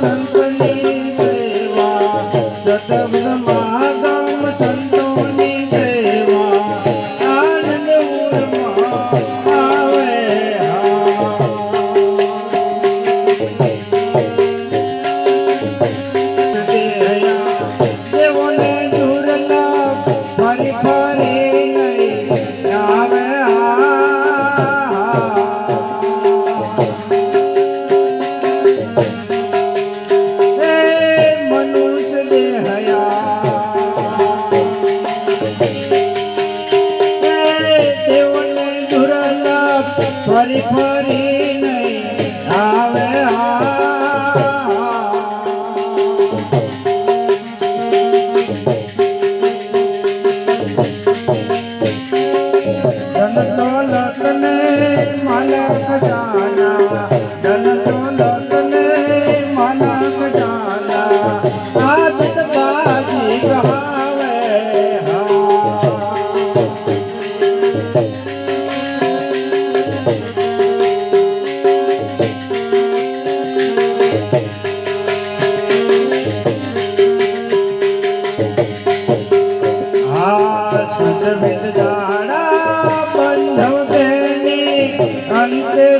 嗯。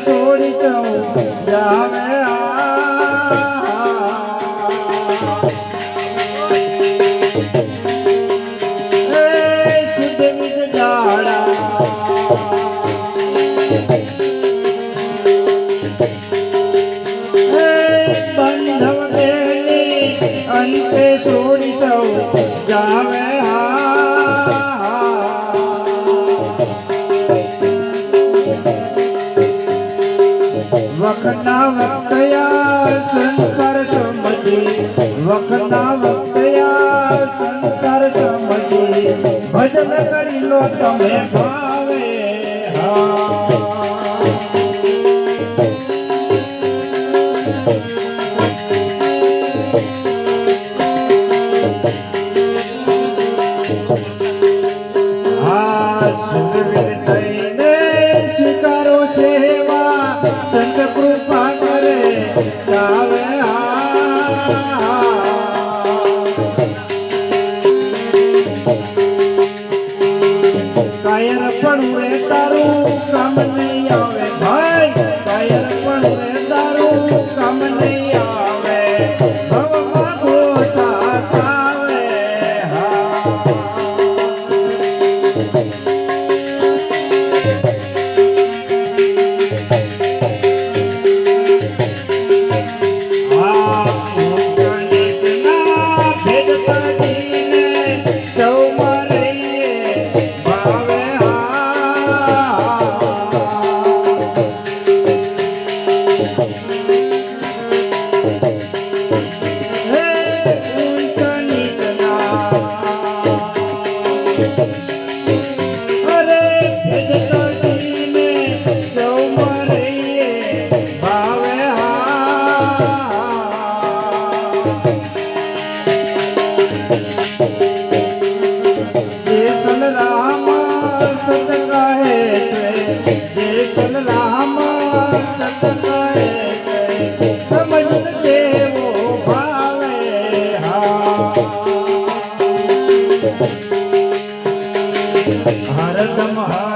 ಸೋಡಿಸವು ಯಾವ್ಯಾವ સંસાર સમજી વખના વખતયા સંસાર સમજી. ભજન કરી લો તમે ભાવે હા. સંત yang.